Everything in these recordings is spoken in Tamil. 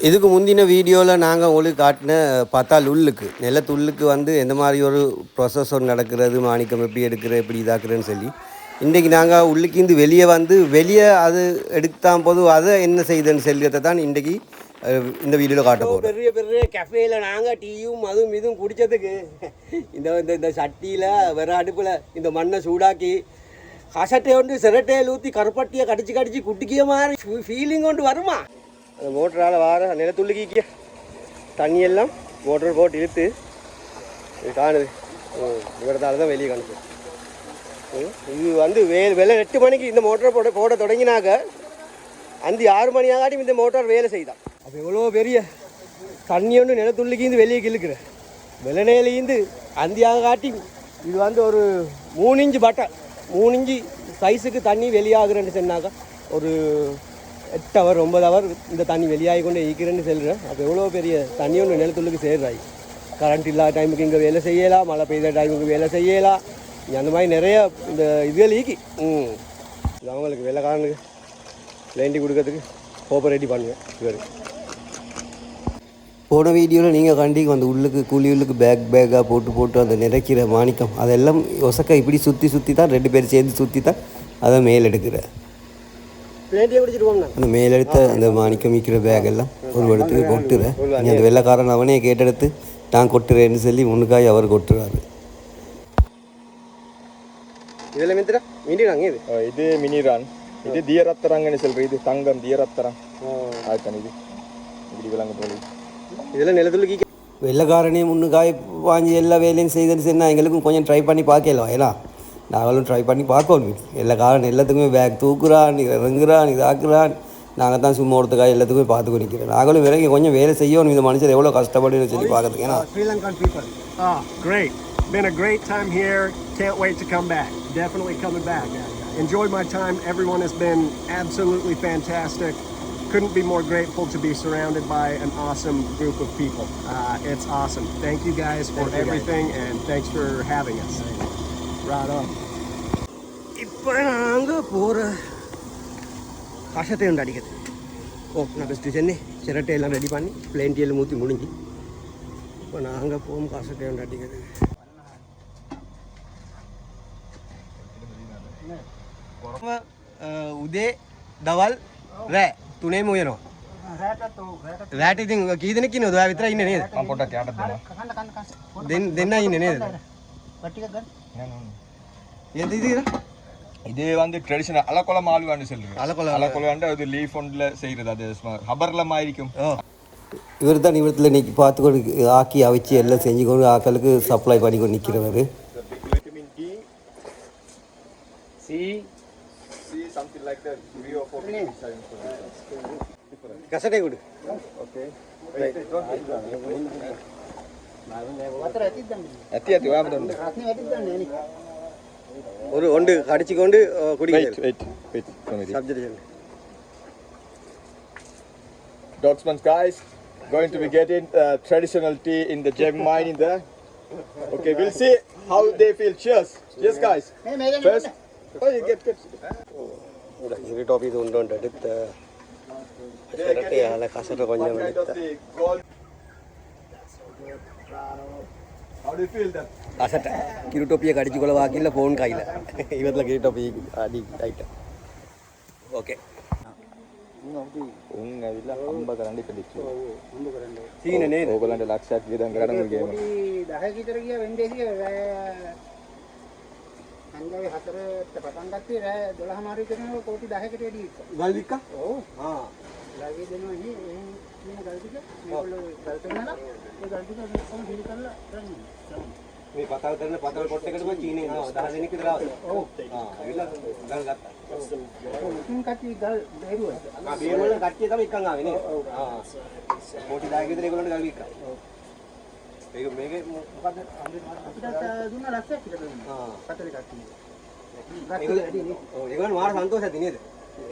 இதுக்கு முந்தின வீடியோவில் நாங்கள் உங்களுக்கு காட்டின பத்தால் உள்ளுக்கு நிலத்துள்ளுக்கு வந்து எந்த மாதிரி ஒரு ப்ரொசஸர் நடக்கிறது மாணிக்கம் எப்படி எடுக்கிற எப்படி இதாக்குறேன்னு சொல்லி இன்றைக்கி நாங்கள் உள்ளுக்கிந்து வெளியே வந்து வெளியே அது எடுத்தான் போது அதை என்ன செய்யுதுன்னு சொல்லியதை தான் இன்றைக்கி இந்த வீடியோவில் காட்ட போகிறோம் பெரிய பெரிய கஃபேயில் நாங்கள் டீயும் அதுவும் இதுவும் குடித்ததுக்கு இந்த இந்த இந்த சட்டியில் வேற அடுப்பில் இந்த மண்ணை சூடாக்கி கசட்டை கொண்டு சிரட்டையில் ஊற்றி கருப்பட்டியை கடிச்சு கடிச்சு குட்டிக்கிய மாதிரி ஃபீலிங் கொண்டு வருமா? அந்த மோட்டரால் வார நிலத்துள்ளிக்க கீக்கிய. தண்ணியெல்லாம் மோட்டர் போட்டு இழுத்து இது காணுது. இவரதால தான் வெளியே காணுது. இது வந்து வே வேலை எட்டு மணிக்கு இந்த மோட்டரை போட போட தொடங்கினாக்க அந்த ஆறு மணி ஆகாட்டி இந்த மோட்டார் வேலை செய்தான். அப்போ எவ்வளோ பெரிய தண்ணி ஒன்று நிலத்துள்ளிக்கிந்து வெளியே கிழக்குற. வெள்ளநேலேருந்து அந்தியாக காட்டி இது வந்து ஒரு மூணு இஞ்சு பட்டை. மூணு இஞ்சு சைஸுக்கு தண்ணி வெளியாகுறேன்னு சொன்னாக்கா ஒரு எட்டு அவர் ஒன்பது ஹவர் இந்த தண்ணி வெளியாகி கொண்டு ஈக்கிறேன்னு சொல்கிறேன் அப்போ எவ்வளோ பெரிய தண்ணி ஒன்று நிலத்துள்ளுக்கு சேர்றாய்? கரண்ட் இல்லாத டைமுக்கு இங்கே வேலை செய்யலாம் மழை பெய்த டைமுக்கு வேலை செய்யலாம். அந்த மாதிரி நிறைய இந்த இதுகள் ஈக்கி ம். இது அவங்களுக்கு வெள்ளைக்காரனுக்கு லேண்டி கொடுக்கறதுக்கு கோப்பர் ரெடி பண்ணுவேன் இவர். போன வீடியோவில் நீங்கள் கண்டிக்கு அந்த உள்ளுக்கு கூலி உள்ளுக்கு பேக் பேக்காக போட்டு போட்டு அந்த நிறைக்கிற மாணிக்கம். அதெல்லாம் ஒசக்கா இப்படி சுற்றி சுற்றி தான் ரெண்டு பேர் சேர்ந்து சுற்றி தான் அதை மேல் எடுக்கிற. அந்த மேலெடுத்த இந்த மாணிக்கம் விற்கிற பேக்கெல்லாம் ஒரு இடத்துக்கு கொட்டுறேன். நீ அந்த வெள்ளக்காரன் அவனே கேட்டெடுத்து நான் கொட்டுறேன்னு சொல்லி முன்னுக்காய் அவர் கொட்டுறாரு. இதில் மிந்திரா? மினிராங்க இது? இது மினிரான். இது தீரத்தரங்கன்னு சொல்கிற இது தங்கம் தீரத்தரம் அதுதான் இது. இப்படி விளங்க போலி இதெல்லாம் நிலத்தில் வெள்ளக்காரனே முன்னுக்காய் வாங்கி எல்லா வேலையும் செய்தன்னு சொன்னால் எங்களுக்கும் கொஞ்சம் ட்ரை பண்ணி பார்க்கலாம் ஏன்னா நாங்களும் ட்ரை பண்ணி பார்க்கணும் வெள்ளைக்காரன் எல்லாத்துக்குமே பேக் தூக்குறான் இறங்குறான் இதாக்குறான் நாங்கள் தான் சும்மா ஒருத்தக்காய் எல்லாத்துக்குமே பார்த்து நிற்கிறோம் நாங்களும் விலகி கொஞ்சம் வேலை செய்யணும் இந்த மனுஷர் எவ்வளோ கஷ்டப்படுன்னு சொல்லி பார்க்கறதுக்கு ஏன்னா Sri people. Oh, great. Been a great time here. Can't wait to come back. Definitely coming back. Enjoyed my time. Everyone has been absolutely fantastic. Couldn't be more grateful to be surrounded by an awesome group of people. Uh, it's awesome. Thank you guys for everything and thanks for having us. Right on. இப்போ நாங்கள் போகிற கஷத்தை உண்டு அடிக்கிறது ஓ நான் பெஸ்ட்டு சென்னை சிரட்டை எல்லாம் ரெடி பண்ணி பிளேன் டீயில் ஊற்றி முடிஞ்சு இப்போ நாங்கள் போகும் கஷத்தை உண்டு அடிக்கிறது උදේ දවල් රෑ තුනේ මුයනවා රෑට ඉතින් කී දෙනෙක් ඉන්නවද ඔයා විතර ඉන්නේ නේද நான் போட்டா கேட்ட தேவை දෙන්න දෙන්න ඉන්නේ නේද எந்த இது இது? வந்து ட்ரெடிஷனல் அலக்கொலை மால்வான்னு சொல்லுங்க அலக்கொலை அலக்கொலைண்டு அது லீஃப் ஒன்றில் செய்கிறது. அது ஹபரில் மாறிக்கும் இவர் தான் இவரத்தில் நிற்கி பார்த்து கொண்டு ஆக்கி அவிச்சு எல்லாம் செஞ்சு கொண்டு ஆக்களுக்கு சப்ளை பண்ணி கொண்டு நிற்கிறவர் கசட்டை கொடு. ஓகே அத்தி அத்தி வாபதம் அத்தி அத்தி ஒரு ஒன்று கடிச்சு கொண்டு wait குடிக்கிறது wait wait Samiri. Subject Dogsman's guys going to be getting uh, traditional tea in the gem mine in there. Okay, we'll see how they feel. Cheers. Yes, guys. First, oh, you get, get. இரு டாப் இது உண்டு உண்டு எடுத்த சிரட்டையால் கசட்டை අසට කිරුටොපිය කඩිචිකොලවා කියලා ෆෝන් කයිලා. ඉවත්ලා කිරුටොපිය ආදී අයිට ඕකේ උන් ඇවිල්ලා හම්බ කරන්න ඉපදිච්ච සීන නේද? ඕගලන්ට ලක්ෂයක් වියදම් කරන්න මේ ගේම. 10 කිතර ගියා වෙන්දේසිය හන්දාවේ හතරට පටන් ගත්තේ රෑ 12 මාරි කරනකොට කෝටි 10කට වැඩි ගල් වික්කා ඔව්. හා ලාගේ දෙනවා නේ. කියන ගල් ටික මේගොල්ලෝ ගල් කරනවා ඒ ගල් ටික ඔක්කොම හිල් කරලා කරනවා. මේ පතල් කරන පතල් පොට් එකටම චීනේ ආව. 10 දෙනෙක් විතර ආවා. ඔව්. ආ ඇවිල්ලා ගල් ගත්තා. ඉතින් කට්ටිය ගල් බැරුවා. ආ බේරුවල කට්ටිය තමයි එක්කන් ආවේ නේද? ආ කෝටි 10 විතර ඒගොල්ලන්ට ගල් වික්කා. මේක මේක මොකද්ද? අපිට දුන්න ලක්ෂයක් විතර දුන්නා. ආ. පතල කට්ටිය. ඒගොල්ලෝ ඔව් ඒගොල්ලෝ මාර සන්තෝෂයි නේද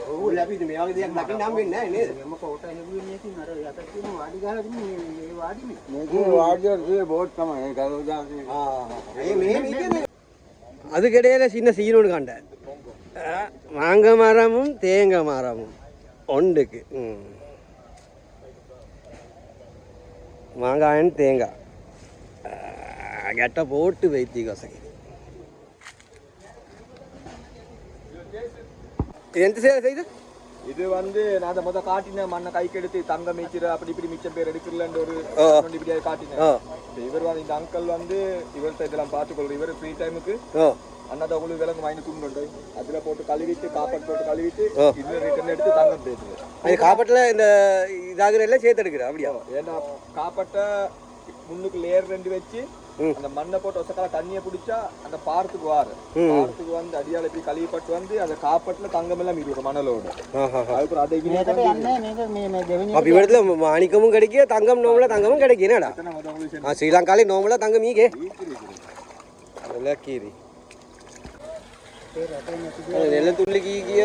ඔව් අපි ඉතින් මේ වගේ දෙයක් දකින්න හම් වෙන්නේ නැහැ නේද එම කොට හෙව්වේ නේ ඉතින් අර යට තියෙන වාඩි ගහලා තින්නේ මේ වාඩිනේ. அதுக்கிடையில சின்ன சீனோடு கண்டேன் மாங்க மரமும் தேங்காய் மரமும் ஒன்றுக்கு ம் மாங்காயன் தேங்காய் கெட்ட போட்டு வைத்தி கொசை எந்த சேவை செய்து? இது வந்து நான் அந்த முத காட்டின மண்ணை கைக்கு எடுத்து தங்க மீச்சிரு அப்படி இப்படி மிச்சம் பேர் எடுக்கலன்னு ஒரு ஓ. நொண்டி இப்படியே காட்டினேன். இவர் வந்து இந்த அங்கிள் வந்து இவர்கிட்ட இதெல்லாம் பார்த்துக்கொள்ற இவர் ஃப்ரீ டைமுக்கு ஓ அண்ணாத உங்களுக்கு விலங்கு வாங்கி தூண்டு அதுல போட்டு கழுவிட்டு காப்பாட் போட்டு கழுவிட்டு ஓ. இதுல ரிட்டர்ன் எடுத்து தங்கம் பேசுது அது காப்பட்டில் இந்த இதாகிற எல்லாம் சேர்த்து எடுக்கிறேன் அப்படியா? ஏன்னா காப்பட்டை முன்னுக்கு லேயர் ரெண்டு வச்சு. அந்த மண்ணை போட்டு ஒசக்கால தண்ணியை பிடிச்சா அந்த பாரத்துக்கு வாரு. பாரத்துக்கு வந்து அடியால இப்படி கழுவிப்பட்டு வந்து அந்த காப்பட்டுல தங்கம் எல்லாம் மீறி மணலோடு அதுக்கப்புறம் அதை இடத்துல மாணிக்கமும் கிடைக்கும் தங்கம் நோம்பல தங்கமும் கிடைக்கும் என்னடா? ஸ்ரீலங்காலே நோம்பல தங்கம் ஈகே. கீரி நெல்லத்துள்ளி கீக்கிய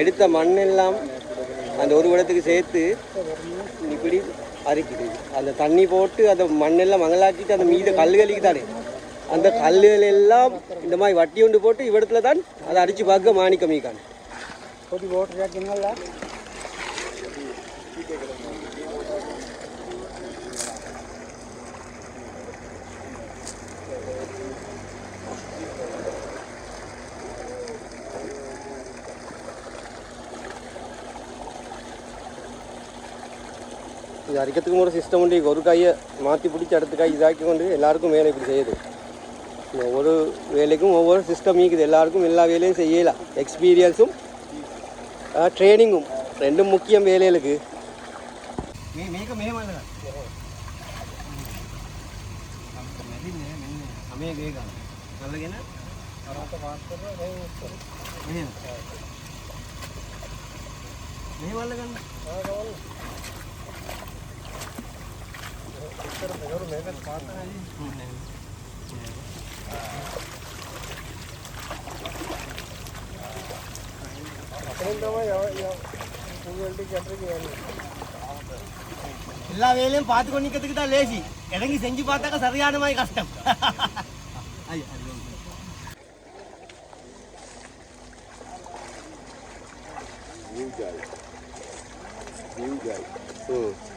எடுத்த மண்ணெல்லாம் அந்த ஒரு இடத்துக்கு சேர்த்து இப்படி அரிக்குது. அந்த தண்ணி போட்டு அந்த மண்ணெல்லாம் மங்களாக்கிட்டு அந்த மீத கல்களுக்கு தானே அந்த கல்லுகள் எல்லாம் இந்த மாதிரி வட்டி ஒன்று போட்டு இவ்விடத்துல தான் அதை அடித்து பார்க்க மாணிக்க மீக்கான் கொடி இது அரிக்கிறதுக்கும் ஒரு சிஸ்டம் உண்டு. ஒரு கையை மாற்றி பிடிச்சி அடுத்த கை இதாக்கி கொண்டு எல்லாருக்கும் வேலை இப்படி செய்யுது. ஒவ்வொரு வேலைக்கும் ஒவ்வொரு சிஸ்டம் இருக்குது எல்லாருக்கும் எல்லா வேலையும் செய்யலாம் எக்ஸ்பீரியன்ஸும் ட்ரைனிங்கும் ரெண்டும் முக்கியம் வேலைகளுக்கு. మేమాళ్ళ కానీ எல்லா வேலையும் பார்த்து கொண்டு நிற்கிறதுக்கு தான் லேசி இறங்கி செஞ்சு பார்த்தாக்க சரியான மாதிரி கஷ்டம் ஐயா, அது வந்து. ம். இது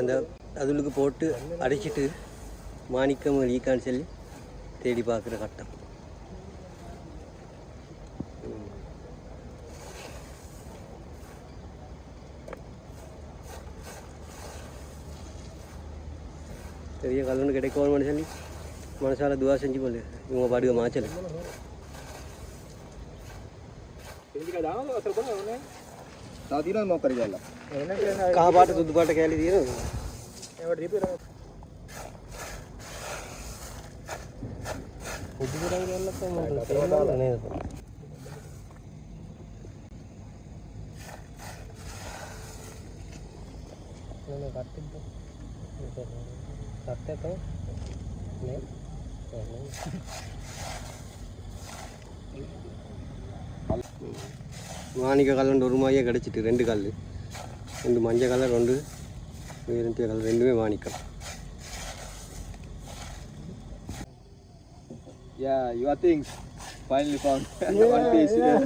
அந்த அதுளுக்கு போட்டு அடைச்சிட்டு மாணிக்கம் லீக்கான்னு சொல்லி தேடி பார்க்குற கட்டம். பெரிய கல்லூரி கிடைக்கணும்னு சொல்லி மனசால துவா செஞ்சு போல இவங்க பாடுக மாச்சல். තව තියෙනවද මොකක් හරි ගැල්ලක්? කහ පාට සුදු පාට කෑලි තියෙනවද? ඒවට දීපේ පොඩි කරගෙන ගන්නත් මම තේරෙන්නේ නේද? නේද කට්ටිද? කට්ටේ කොහේ? නේ? மாணிக்க கல் ஒரு மாயே கிடச்சிட்டு ரெண்டு கல் ரெண்டு மஞ்சள் கலர் ரெண்டு வேறண்டிய கலர் ரெண்டுமே மாணிக்கம் Yeah, your things finally found. One piece. Yeah.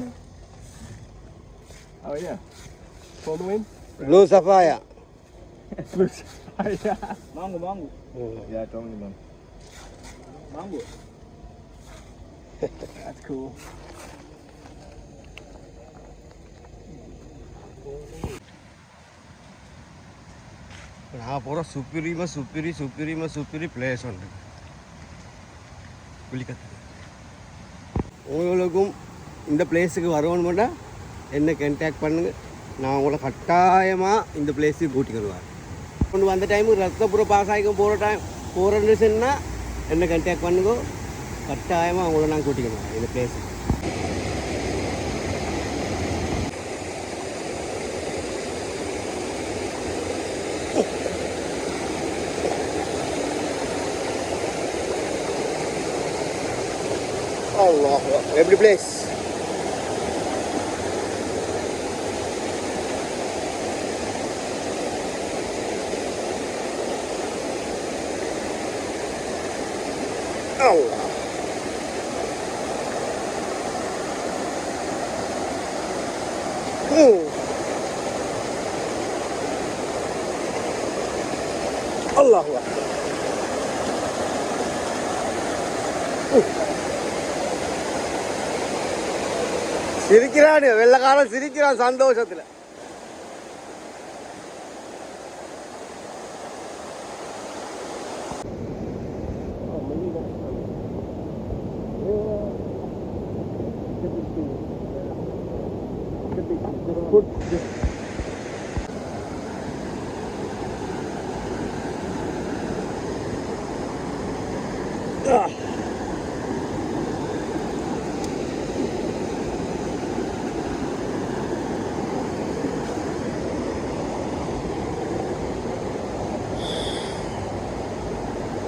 Oh yeah. Following? Blue sapphire Mango, mango. Yeah, totally mango. Mango. That's cool. நான் போகிற சுப்பிரிம சுப்பிரி சுப்பிரிம சுப்பிரி பிளேஸ் உண்டு. குளிக்கத்துக்கு உங்களுக்கும் இந்த பிளேஸுக்கு வரணுமெண்டா என்னை கண்டாக்ட் பண்ணுங்கள் நான் உங்களை கட்டாயமாக இந்த பிளேஸுக்கு கூட்டிட்டு வருவேன். கொண்டு வந்த டைமு ரத்தபுரம் பாஸ் ஆகிக்கும் போகிற டைம் போகிறேன்னு சொன்னால் என்னை கண்டாக்ட் பண்ணுங்க. கட்டாயமாக உங்களை நான் கூட்டிட்டு வருவேன் இந்த பிளேஸுக்கு every place. Ow! Oh! Allah Akbar. Oh. சிரிக்கிறான் வெள்ளக்காரன் சிரிக்கிறான் சந்தோஷத்துல.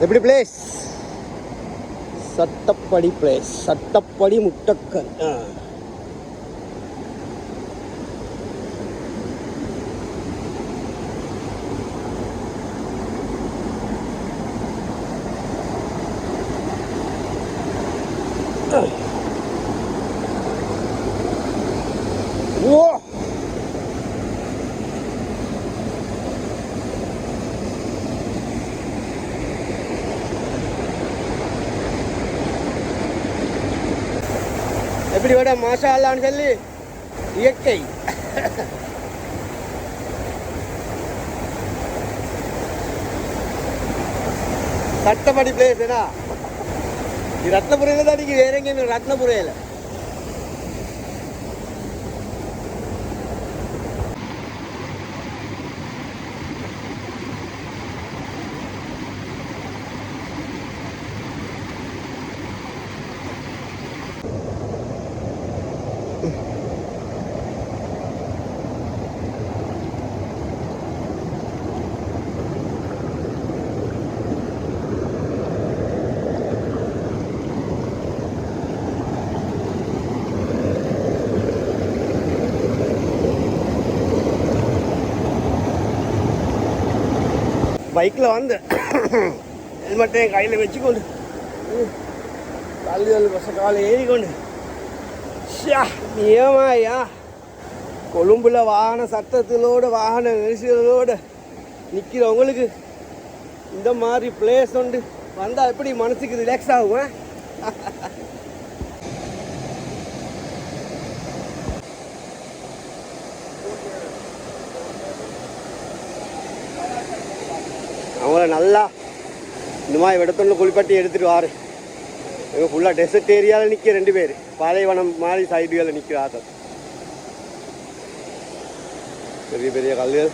எப்படி பிளேஸ் சட்டப்படி பிளேஸ் சட்டப்படி முட்டக்கன் ஆ ஓ எப்படி விட மாஷா அல்லான்னு சொல்லி இயற்கை. சட்டப்படி பிளேஸ் என்ன இது ரத்னபுரையில் தான் நீங்கள் வேற எங்கேயும் ரத்னபுரையில். பைக்கில் வந்து என் கையில் வச்சுக்கொண்டு. கல்வியல் பச காலை ஏறிக்கொண்டு. ஷா நியமாயா கொழும்புல வாகன சத்தத்திலோட வாகன நெரிசலோடு நிற்கிறவங்களுக்கு இந்த மாதிரி பிளேஸ் உண்டு. வந்தால் எப்படி மனசுக்கு ரிலாக்ஸ் ஆகும்? அவங்கள நல்லா இந்த மாதிரி இடத்துல குளிப்பாட்டி எடுத்துகிட்டு வாரு. இவங்க ஃபுல்லாக டெசர்ட் ஏரியாவில் நிற்க ரெண்டு பேர். பாலைவனம் மாதிரி சைடுகளில் நிற்கிற ஆட்கள் பெரிய பெரிய கல்லுகள்.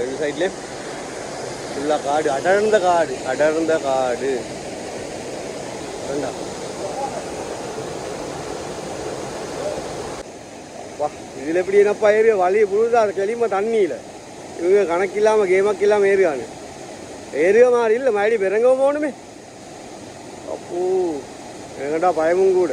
ரெண்டு சைட்லேயும் ஃபுல்லாக காடு. அடர்ந்த காடு. அடர்ந்த காடு. வேண்டாம் இதில் எப்படி என்னப்பா ஏறி வழி புழுதா அது கெளிமா தண்ணியில். இவங்க கணக்கில்லாமல் கேமக்கு இல்லாமல் ஏறுவானு. ஏறிய மாதிரி இல்லை மறுபடியும் பிறங்க போகணுமே அப்போ எங்கடா பயமும் கூட